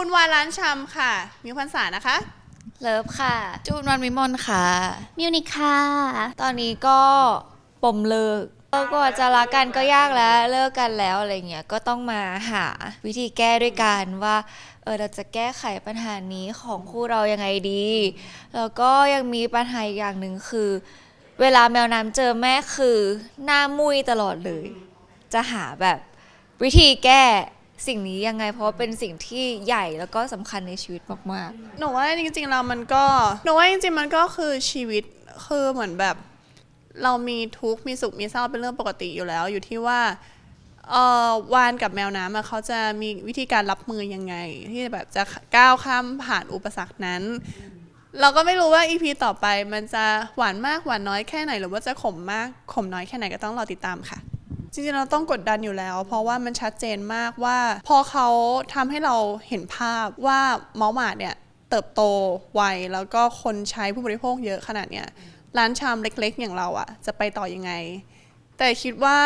คุณวานร้านชำค่ะ มิวพันษานะคะ เลิฟค่ะ จูนวันวิมลค่ะ มิวนิคค่ะ ตอนนี้ก็ปมเลิกเออกว่าจะรักกันก็ยากแล้วเลิกกันแล้วอะไรเงี้ยก็ต้องมาหาวิธีแก้ด้วยกันว่าเออเราจะแก้ไขปัญหานี้ของคู่เรายังไงดี แล้วก็ยังมีปัญหาอีกอย่างหนึ่งคือ เวลาแมวน้ำเจอแม่คือหน้ามุยตลอดเลย จะหาแบบวิธีแก้ สิ่งนี้ยังไงเพราะว่าเป็นสิ่งที่ใหญ่แล้วก็สำคัญในชีวิตมากๆหนูว่าจริงๆเรามันก็หนูว่าจริงๆมันก็คือชีวิตคือเหมือนแบบ เรามีทุกข์มีสุขมีเศร้าเป็นเรื่องปกติอยู่แล้ว อยู่ที่ว่าเอ่อวานกับแมวน้ำอะเขาจะมีวิธีการรับมือยังไง ที่แบบจะก้าวข้ามผ่านอุปสรรคนั้น เราก็ไม่รู้ว่าอีพีต่อไปมันจะหวานมากหวานน้อยแค่ไหน หรือว่าจะขมมากขมน้อยแค่ไหนก็ต้องรอติดตามค่ะ จริงๆเราต้องกดดันอยู่แล้ว เพราะว่ามันชัดเจนมากว่า พอเขาทำให้เราเห็นภาพว่าเมาส์หมาดเนี่ยเติบโตไวแล้วก็คนใช้ผู้บริโภคเยอะขนาดเนี้ยร้านชามเล็ก ๆ อย่างเราอะจะไปต่อยังไง แต่คิดว่า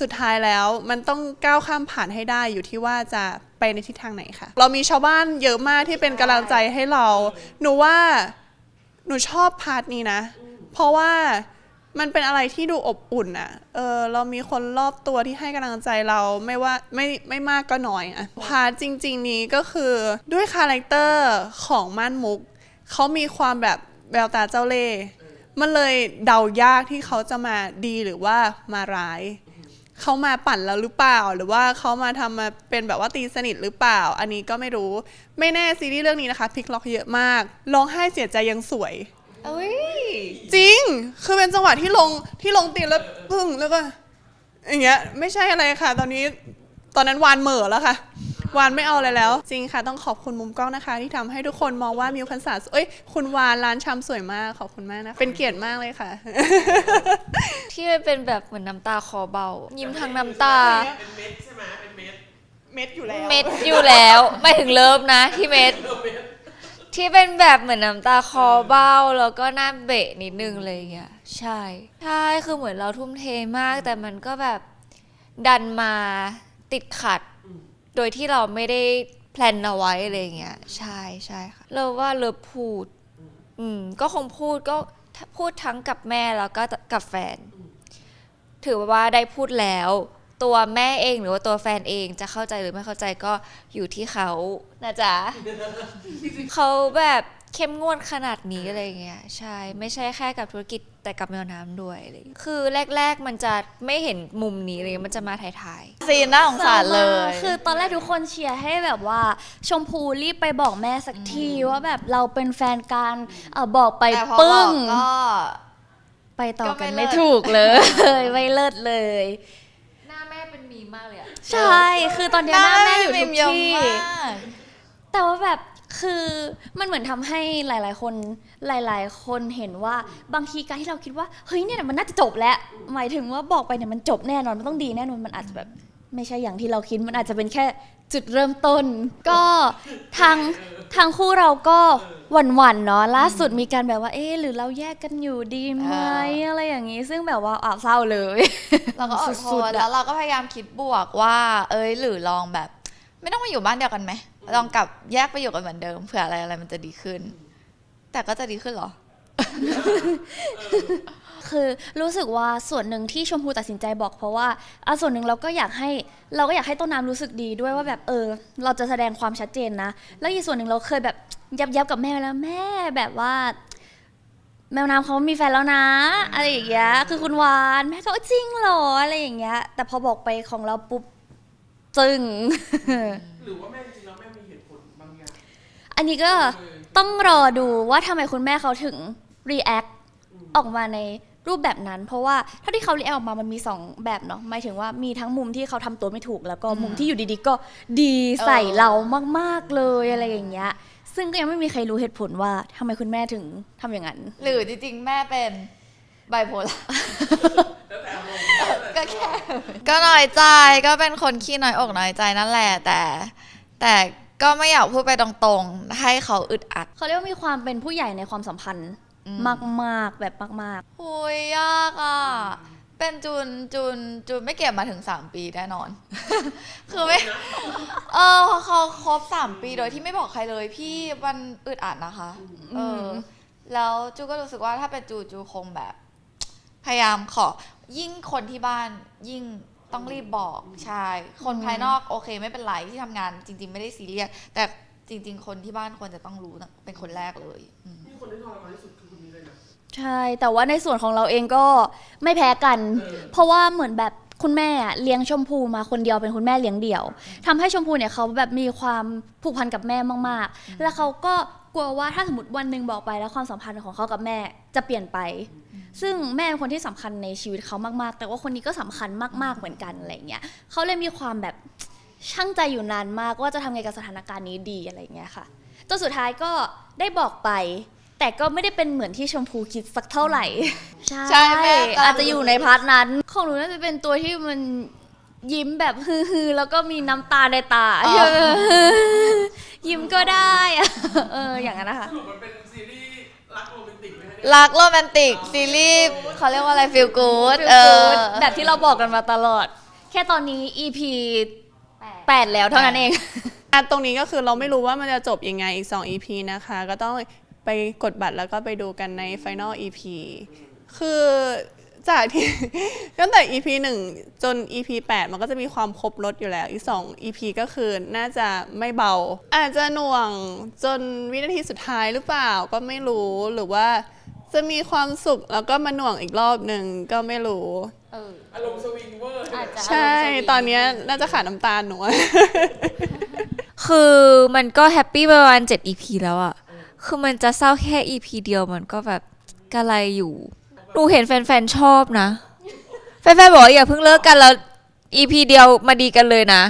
สุดท้ายแล้วมันต้องก้าวข้ามผ่านให้ได้อยู่ที่ว่าจะไปในทิศทางไหนค่ะ เรามีชาวบ้านเยอะมากที่เป็นกำลังใจให้เรา หนูว่าหนูชอบพาร์ทนี้นะ เพราะว่า มันเป็นอะไรที่ดูอบอุ่นอะเออเรามีคนรอบตัวที่ให้กำลังใจเราไม่ว่าไม่ไม่มากก็น้อยอะพาร์ทจริง ๆ นี้ก็คือด้วยคาแรคเตอร์ของม่านมุก เขามีความแบบแววตาเจ้าเล่ห์มันเลยเดายากที่เขาจะมาดีหรือว่ามาร้าย เขามาปั่นเราหรือเปล่า หรือว่าเขามาทำมาเป็นแบบว่าตีสนิทหรือเปล่า อันนี้ก็ไม่รู้ ไม่แน่ซีรีส์เรื่องนี้นะคะพลิกล็อกเยอะมากร้องไห้เสียใจยังสวย อุ้ยจริง คือเป็นจังหวะที่ลงที่ลงตีนแล้วปึ้งแล้วก็อย่างเงี้ยไม่ใช่อะไรค่ะ ตอนนี้ตอนนั้นวานเหม่อแล้วค่ะ วานไม่เอาอะไรแล้ว จริงค่ะ ต้องขอบคุณมุมกล้องนะคะ ที่ทำให้ทุกคนมองว่ามิวพันษาเอ้ยคุณวานร้านชำสวยมากขอบคุณมากนะเป็นเกียรติมากเลยค่ะ ที่มันเป็นแบบเหมือนน้ำตาคอเบา ยิ้มทั้งน้ำตา เป็นเม็ดใช่ไหมเป็นเม็ด เม็ดอยู่แล้ว เม็ดอยู่แล้ว ไม่ถึงเลิฟนะที่เม็ด ที่เป็นแบบเหมือนน้ำตาคอเบ้าแล้วก็หน้าเบะนิดนึงเลยอย่างเงี้ยใช่ใช่คือเหมือนเราทุ่มเทมาก แต่มันก็แบบดันมาติดขัด โดยที่เราไม่ได้แพลนเอาไว้อะไรอย่างเงี้ยใช่ใช่ค่ะเราว่าเลิฟพูด อืมก็คงพูดก็พูดทั้งกับแม่แล้วก็กับแฟน ถือว่าได้พูดแล้ว ตัวแม่เองหรือว่าตัวแฟนเองจะเข้าใจหรือไม่เข้าใจก็อยู่ที่เขานะจ๊ะ เขาแบบเข้มงวดขนาดนี้อะไรเงี้ยใช่ไม่ใช่แค่กับธุรกิจแต่กับแมวน้ำด้วยอะไรเงี้ยคือแรก ๆ มันจะไม่เห็นมุมนี้เลยมันจะมาถ่ายๆซีนน่าสงสารเลย คือตอนแรกทุกคนเชียร์ให้แบบว่า ชมพูรีบไปบอกแม่สักทีว่าแบบเราเป็นแฟนกันเออบอกไปแต่พอปึ้บอกงก็ ไปต่อก็ไม่กันเลิไม่ศถูกเลย ไม่เลิศเลยหน้าแม่เป็นมีมากเลยอะใช่ คือตอนเนี้ยหน้าแม่อยู่ทุกเยอะที่ มากแต่ว่าแบบคือมันเหมือนทำให้หลาย ๆ คนหลาย ๆ คนเห็นว่าบางทีการที่เราคิดว่าเฮ้ยเนี่ยมันน่าจะจบแล้ว หมายถึงว่าบอกไปเนี่ยมันจบแน่นอนมันต้องดีแน่นอนมันอาจจะแบบ ไม่ใช่อย่างที่เราคิดมันอาจจะเป็นแค่จุดเริ่มต้น ก็ทางทางคู่เราก็หวั่นๆเนาะล่าสุดมีการแบบว่าเอ๊ะหรือเราแยกกันอยู่ดีไหมอะไรอย่างนี้ ซึ่งแบบว่าอ้าวเศร้าเลย เราก็อดทสุดนๆแล้อะวเราก็พยายามคิดบวกว่า เอ้ยหรือลองแบบ ไม่ต้องมาอยู่บ้านเดียวกันไหมลองกลับแยกไปอยู่กันเหมือนเดิมเผื่ออะไรอะไรมันจะดีขึ้น แต่ก็จะดีขึ้นเหรอ คือรู้สึกว่าส่วนหนึ่งที่ชมพูตัดสินใจบอกเพราะว่าอะส่วนหนึ่งเราก็อยากให้เราก็อยากให้ต้นน้ำรู้สึกดีด้วยว่าแบบเออ เราจะแสดงความชัดเจนนะ แล้วอีกส่วนหนึ่งเราเคยแบบยับยับกับแม่แล้วแม่แบบว่า แมวน้ำเขามีแฟนแล้วนะอะไรอย่างเงี้ยคือคุณวานแม่ก็จริงเหรออะไรอย่างเงี้ย แต่พอบอกไปของเราปุ๊บจึง หรือว่าแม่จริงๆแล้วแม่มีเหตุผลบางอย่างอันนี้ก็ต้องรอดูว่าทำไมคุณแม่เขาถึง react ออกมาใน รูปแบบนั้นเพราะว่าเท่าที่เขา react ออกมามันมี 2 แบบเนาะหมายถึงว่ามีทั้งมุมที่เขาทำตัวไม่ถูก แล้วก็มุมที่อยู่ดีๆ ก็ดีใส่เออเรามากๆเลยอะไรอย่างเงี้ยซึ่งก็ยังไม่มีใครรู้เหตุผลว่าทำไมคุณแม่ถึงทำอย่างนั้น หรือจริงๆ แม่เป็นไบโพล่าแล้วแต่อารมณ์ก็แค่ ก็น้อยใจก็เป็นคนขี้น้อยอกน้อยใจนั่นแหละแต่ แต่ก็ไม่อยากพูดไปตรงๆ ให้เขาอึดอัด เขาเรียกว่ามีความเป็นผู้ใหญ่ในความสัมพันธ์อื มมากๆแบบมากโอ้ยยากอะ เป็นจูนจูนจูนไม่เก็บมาถึงสามปีแน่นอน คือไม่ เออเขาครบสามปีโดยที่ไม่บอกใครเลยพี่มันอึดอัดนะคะ เออ แล้วจูก็รู้สึกว่าถ้าเป็นจูจูคงแบบ พยายามขอ ยิ่งคนที่บ้านยิ่งต้องรีบบอกใช่ คนภายนอกโอเคไม่เป็นไรที่ทำงาน จริง ๆ ไม่ได้ซีเรียสแต่จริง ๆ คนที่บ้านควรจะต้องรู้นะเป็นคนแรกเลยอืมนี่คนที่ทรมานที่สุดคือคนนี้เลยนะ ใช่ แต่ว่าในส่วนของเราเองก็ไม่แพ้กัน เพราะว่าเหมือนแบบคุณแม่อะเลี้ยงชมพูมาคนเดียวเป็นคุณแม่เลี้ยงเดี่ยวทำให้ชมพูเนี่ยเขาแบบมีความผูกพันกับแม่มากๆ แล้วเขาก็กลัวว่าถ้าสมมติวันหนึ่งบอกไปแล้วความสัมพันธ์ของเขากับแม่จะเปลี่ยนไป ซึ่งแม่เป็นคนที่สำคัญในชีวิตเขามากๆ แต่ว่าคนนี้ก็สำคัญมากๆเหมือนกันอะไรเงี้ยเขาเลยมีความแบบช่างใจอยู่นานมากว่าจะทำไงกับสถานการณ์นี้ดีอะไรเงี้ยค่ะจนสุดท้ายก็ได้บอกไป แต่ก็ไม่ได้เป็นเหมือนที่ชมพูคิดสักเท่าไหร่ใช่ใช่แม่ก็ อาจจะอยู่ในพาร์ทนั้น ของหนูน่าจะเป็นตัวที่มันยิ้มแบบฮือๆแล้วก็มีน้ำตาในตายิ้มก็ได้อะเอออย่างนั้นนะคะ สรุปมันเป็นซีรีส์รักโรแมนติกไหมคะเนี่ยรักโรแมนติก ซีรีส์เขาเรียกว่าอะไรฟิลกู๊ดเออ แบบที่เราบอกกันมาตลอด แค่ตอนนี้ EP 8 แล้วเท่านั้นเองอะตรงนี้ก็คือเราไม่รู้ว่ามันจะจบยังไงอีก 2 EP นะคะ ก็ต้อง ไปกดบัตรแล้วก็ไปดูกันใน Final EP คือจากที่ ตั้งแต่ EP 1 จน EP 8 มันก็จะมีความครบรถอยู่แล้ว อีก 2 EP ก็คือน่าจะไม่เบา อาจจะหน่วงจนวินาทีสุดท้ายหรือเปล่าก็ไม่รู้หรือว่าจะมีความสุขแล้วก็มาหน่วงอีกรอบหนึ่งก็ไม่รู้อารมณ์สวิงเวอร์อาจจะใช่ ตอนเนี้ยน่าจะขาดน้ำตาลหนูอะคือมันก็แฮปปี้ประมาณ7 EP แล้วอะ คือมันจะเศร้าแค่ EP เดียวมันก็แบบกะไรอยู่ หนูเห็นแฟนๆชอบนะ แฟนๆบอกว่าอย่าเพิ่งเลิกกันแล้ว EP เดียวมาดีกันเลยนะ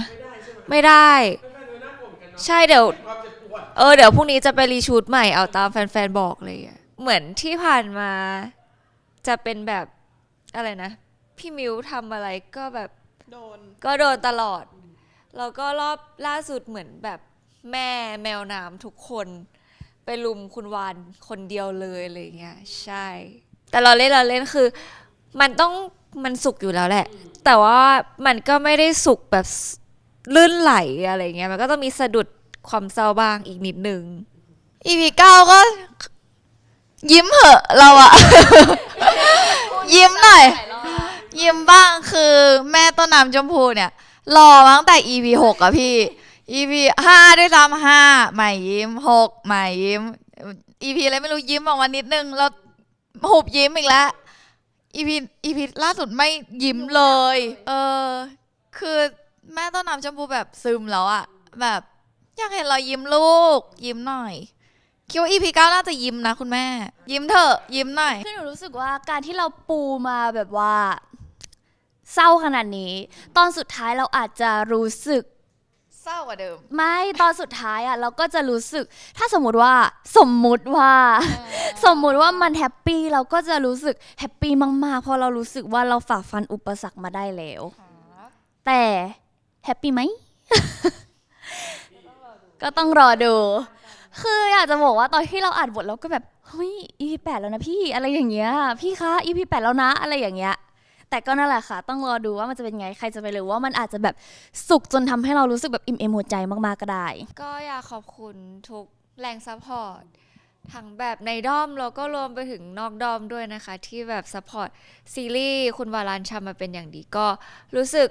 ไม่ได้แฟนๆดูน่ากลัวเหมือนกันเนาะใช่เดี๋ยวความเจ็บปวดเออเดี๋ยวพรุ่งนี้จะไปรีชูดใหม่เอาตามแฟนๆบอกเลยอะเหมือนที่ผ่านมา จะเป็นแบบอะไรนะ พี่มิวทำอะไรก็แบบโดนก็โดนตลอด แล้วก็รอบล่าสุดเหมือนแบบแม่แมวน้ำทุกคน ไปลุมคุณวานคนเดียวเลยอะไรเงี้ยใช่ แต่เราเล่นเราเล่นคือ มันต้องมันสุกอยู่แล้วแหละ แต่ว่ามันก็ไม่ได้สุกแบบลื่นไหลอะไรเงี้ยมันก็ต้องมีสะดุดความเศร้าบ้างอีกนิดนึง EP เก้าก็ ยิ้มเหอะเราอะ ยิ้มหน่อย ยิ้มบ้างคือแม่ต้นน้ำชมพูเนี่ย รอมาตั้งแต่ EP หกอะพี่ EP ห้าด้วยซ้ำห้าใหม่ยิ้มหกใหม่ยิ้ม EP อะไรไม่รู้ยิ้มออกมานิดนึงแล้วหุบยิ้มอีกแล้ว EP EP ล่าสุดไม่ยิ้มเลย เออ คือแม่ต้นน้ำชมพูแบบซึมแล้วอะแบบอยากเห็นเรายิ้มลูก ยิ้มหน่อยคิดว่า EP เก้าน่าจะยิ้มนะคุณแม่ ยิ้มเถอะยิ้มหน่อย คือหนูรู้สึกว่าการที่เราปูมาแบบว่า เศร้าขนาดนี้ ตอนสุดท้ายเราอาจจะรู้สึก เศร้ากว่าเดิม ไม่ตอนสุดท้ายอะเราก็จะรู้สึก ถ้าสมมติว่าสมมุติว่า สมมุติว่ามันแฮปปี้เราก็จะรู้สึกแฮปปี้มากๆเพราะเรารู้สึกว่าเราฝ่าฟันอุปสรรคมาได้แล้ว แต่แฮปปี้ไหม ก็ต้องรอดู คืออยากจะบอกว่าตอนที่เราอ่านบทเราก็แบบ เฮ้ย EP แปดแล้วนะพี่อะไรอย่างเงี้ย พี่คะ EP แปดแล้วนะอะไรอย่างเงี้ย แต่ก็นั่นแหละค่ะ ต้องรอดูว่ามันจะเป็นไง ใครจะไปรู้ว่ามันอาจจะแบบสุขจนทำให้เรารู้สึกแบบอิ่มเอมหัวใจมากๆก็ได้ ก็อยากขอบคุณทุกแรงซัพพอร์ตทั้งแบบในด้อมแล้วก็รวมไปถึงนอกด้อมด้วยนะคะ ที่แบบซัพพอร์ตซีรีส์คุณวาลานชามาเป็นอย่างดีก็รู้สึก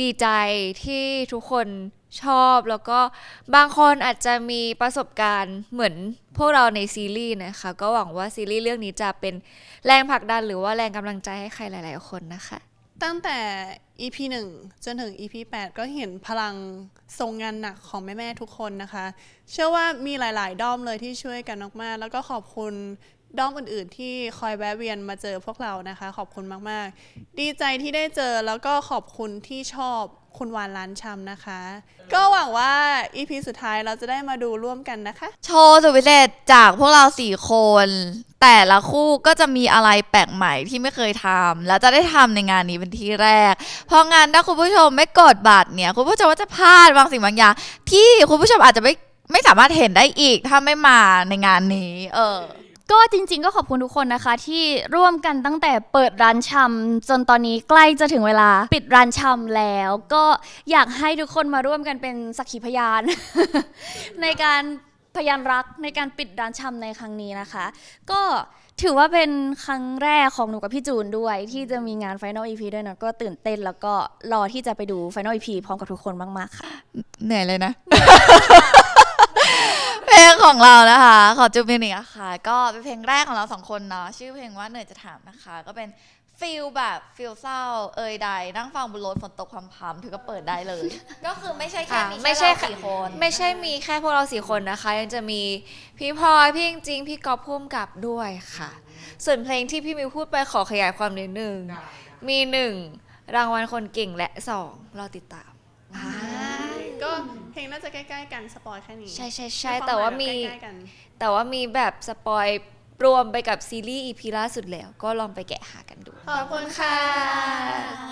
ดีใจที่ทุกคน ชอบแล้วก็บางคนอาจจะมีประสบการณ์เหมือนพวกเราในซีรีส์นะคะ ก็หวังว่าซีรีส์เรื่องนี้จะเป็นแรงผลักดันหรือว่าแรงกำลังใจให้ใครหลาย ๆ คนนะคะ ตั้งแต่ EP 1 จนถึง EP 8 ก็เห็นพลังทรงงานหนักของแม่ ๆ ทุกคนนะคะ เชื่อว่ามีหลาย ๆ ด้อมเลยที่ช่วยกันมากๆแล้วก็ขอบคุณด้อมอื่นๆ ที่คอยแวะเวียนมาเจอพวกเรานะคะ ขอบคุณมากๆ ดีใจที่ได้เจอแล้วก็ขอบคุณที่ชอบ คุณวานล้านชำนะคะ ก็หวังว่า EP สุดท้ายเราจะได้มาดูร่วมกันนะคะ โชว์สุดพิเศษจากพวกเราสี่คน แต่ละคู่ก็จะมีอะไรแปลกใหม่ที่ไม่เคยทำแล้วจะได้ทำในงานนี้เป็นที่แรก เพราะงั้นถ้าคุณผู้ชมไม่กดบัตรเนี่ย คุณผู้ชมก็จะพลาดบางสิ่งบางอย่าง ที่คุณผู้ชมอาจจะไม่ไม่สามารถเห็นได้อีกถ้าไม่มาในงานนี้ เออ ก็จริงๆก็ขอบคุณทุกคนนะคะ ที่ร่วมกันตั้งแต่เปิดร้านชำจนตอนนี้ใกล้จะถึงเวลาปิดร้านชำแล้ว ก็อยากให้ทุกคนมาร่วมกันเป็นสักขีพยาน ในการพยานรักในการปิดร้านชำในครั้งนี้นะคะ ก็ถือว่าเป็นครั้งแรกของหนูกับพี่จูนด้วย ที่จะมีงาน Final EP ด้วยเนอะก็ตื่นเต้นแล้วก็รอที่จะไปดู Final EP พร้อมกับทุกคนมากๆค่ะ เหนื่อยเลยนะเพ ลงของเรานะคะ ขอจูบมินิอะค่ะก็เป็นเพลงแรกของเราสองคนเนาะชื่อเพลงว่าเหนื่อยจะถามนะคะ ก็เป็นฟิลแบบฟิลเศร้าเอยใด นั่งฟังบนรถฝนตกพรำๆถือก็เปิดได้เลย ก็คือไม่ใช่แค่อะมีไม่ไม่ใช่ใช่สี่คน ไม่ใช่มีแค่พวกเราสี่คนนะคะ ยังจะมีพี่พลอยพี่จริงๆพี่กอฟพุ่มกับด้วยค่ะ ส่วนเพลงที่พี่มิวพูดไปขอขยายความนิดนึงมีหนึ่งรางวัลคนเก่งและสองเราติดตามอ่าก็เพ ลงน่าจะใกล้ๆกันสปอยแค่นี้ใช่ใช่ใช่คแต่ว่ามี ใกล้ๆกัน แต่ว่ามีแบบสปอยรวมไปกับซีรีส์อีพีล่าสุดแล้ว ก็ลองไปแกะหากันดู ขอบคุณค่ะครับ